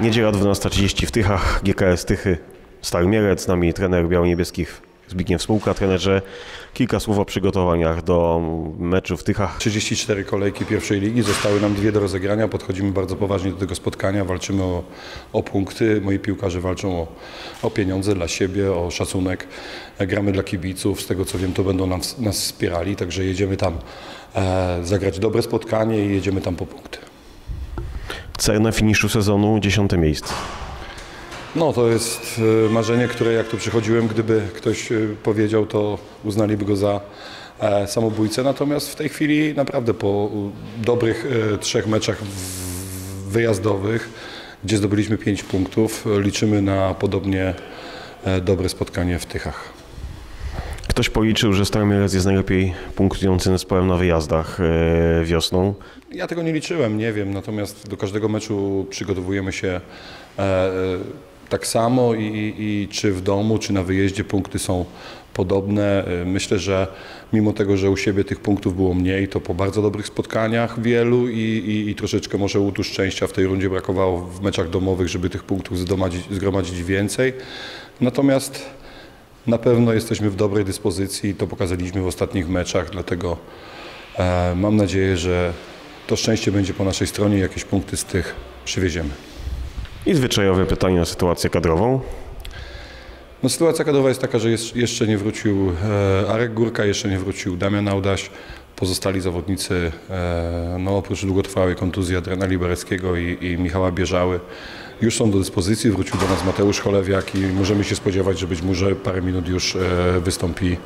Niedziela 12.30 w Tychach, GKS Tychy, Stary Mielec, z nami trener Biało-Niebieskich Zbigniew Spółka. Trenerze, kilka słów o przygotowaniach do meczu w Tychach. 34 kolejki pierwszej ligi, zostały nam dwie do rozegrania, podchodzimy bardzo poważnie do tego spotkania, walczymy o, o punkty, moi piłkarze walczą o, o pieniądze dla siebie, o szacunek, gramy dla kibiców, z tego co wiem to będą nam, nas wspierali, także jedziemy tam e, zagrać dobre spotkanie i jedziemy tam po punkty. Cel na finiszu sezonu 10 miejsce. No to jest e, marzenie, które jak tu przychodziłem, gdyby ktoś e, powiedział, to uznaliby go za e, samobójcę. Natomiast w tej chwili naprawdę po dobrych trzech meczach wyjazdowych, gdzie zdobyliśmy 5 punktów, liczymy na podobnie dobre spotkanie w Tychach. Ktoś policzył, że Stary Mielec jest najlepiej punktującym zespołem na wyjazdach e, wiosną. Ja tego nie liczyłem, nie wiem, natomiast do każdego meczu przygotowujemy się e, e, tak samo i, i, czy w domu, czy na wyjeździe punkty są podobne. Myślę, że mimo tego, że u siebie tych punktów było mniej, to po bardzo dobrych spotkaniach wielu i, i, i troszeczkę może łutu szczęścia w tej rundzie brakowało w meczach domowych, żeby tych punktów zgromadzić więcej. Natomiast na pewno jesteśmy w dobrej dyspozycji, to pokazaliśmy w ostatnich meczach, dlatego e, mam nadzieję, że to szczęście będzie po naszej stronie i jakieś punkty z tych przywieziemy. I zwyczajowe pytanie o sytuację kadrową. No, sytuacja kadrowa jest taka, że jest, jeszcze nie wrócił e, Arek Górka, jeszcze nie wrócił Damian Audaś. Pozostali zawodnicy, e, no, oprócz długotrwałej kontuzji Adriana Libereckiego i, i Michała Bierzały, już są do dyspozycji. Wrócił do nas Mateusz Cholewiak i możemy się spodziewać, że być może parę minut już e, wystąpi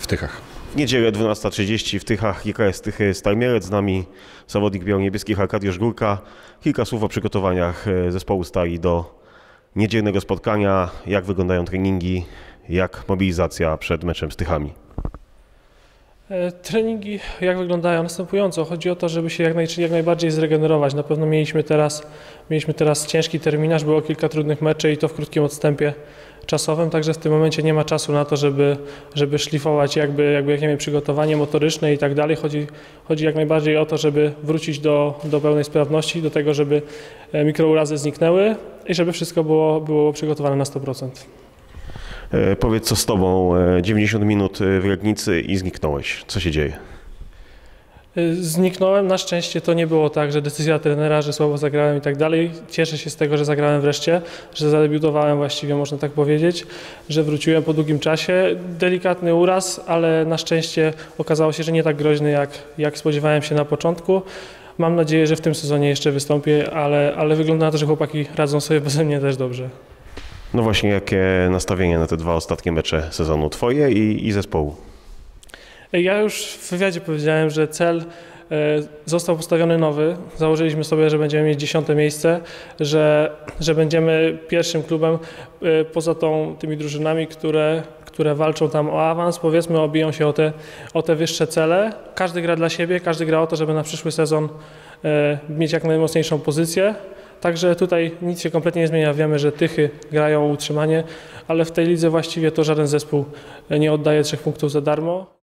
w Tychach. W niedzielę 12.30 w Tychach, GKS Tychy, Stary Mielec, z nami zawodnik Biało-Niebieskich Arkadiusz Górka. Kilka słów o przygotowaniach e, zespołu Stali do niedzielnego spotkania. Jak wyglądają treningi, jak mobilizacja przed meczem z Tychami. E, Treningi jak wyglądają? Następująco. Chodzi o to, żeby się jak, naj, jak najbardziej zregenerować. Na pewno mieliśmy teraz, mieliśmy teraz ciężki terminarz, było kilka trudnych meczy i to w krótkim odstępie czasowym, także w tym momencie nie ma czasu na to, żeby, żeby szlifować jakby, jakby jakieś przygotowanie motoryczne i tak dalej. Chodzi, chodzi jak najbardziej o to, żeby wrócić do, do pełnej sprawności, do tego, żeby e, mikrourazy zniknęły i żeby wszystko było, było przygotowane na 100%. E, Powiedz co z Tobą, E, 90 minut e, w Legnicy i zniknąłeś. Co się dzieje? Zniknąłem. Na szczęście to nie było tak, że decyzja trenera, że słabo zagrałem i tak dalej. Cieszę się z tego, że zagrałem wreszcie, że zadebiutowałem właściwie, można tak powiedzieć, że wróciłem po długim czasie. Delikatny uraz, ale na szczęście okazało się, że nie tak groźny, jak, jak spodziewałem się na początku. Mam nadzieję, że w tym sezonie jeszcze wystąpię, ale, ale wygląda na to, że chłopaki radzą sobie beze mnie też dobrze. No właśnie, jakie nastawienie na te dwa ostatnie mecze sezonu Twoje i, i zespołu? Ja już w wywiadzie powiedziałem, że cel e, został postawiony nowy. Założyliśmy sobie, że będziemy mieć dziesiąte miejsce, że, że będziemy pierwszym klubem e, poza tą, tymi drużynami, które, które walczą tam o awans, powiedzmy, obiją się o te, o te wyższe cele. Każdy gra dla siebie, każdy gra o to, żeby na przyszły sezon e, mieć jak najmocniejszą pozycję. Także tutaj nic się kompletnie nie zmienia. Wiemy, że Tychy grają o utrzymanie, ale w tej lidze właściwie to żaden zespół nie oddaje trzech punktów za darmo.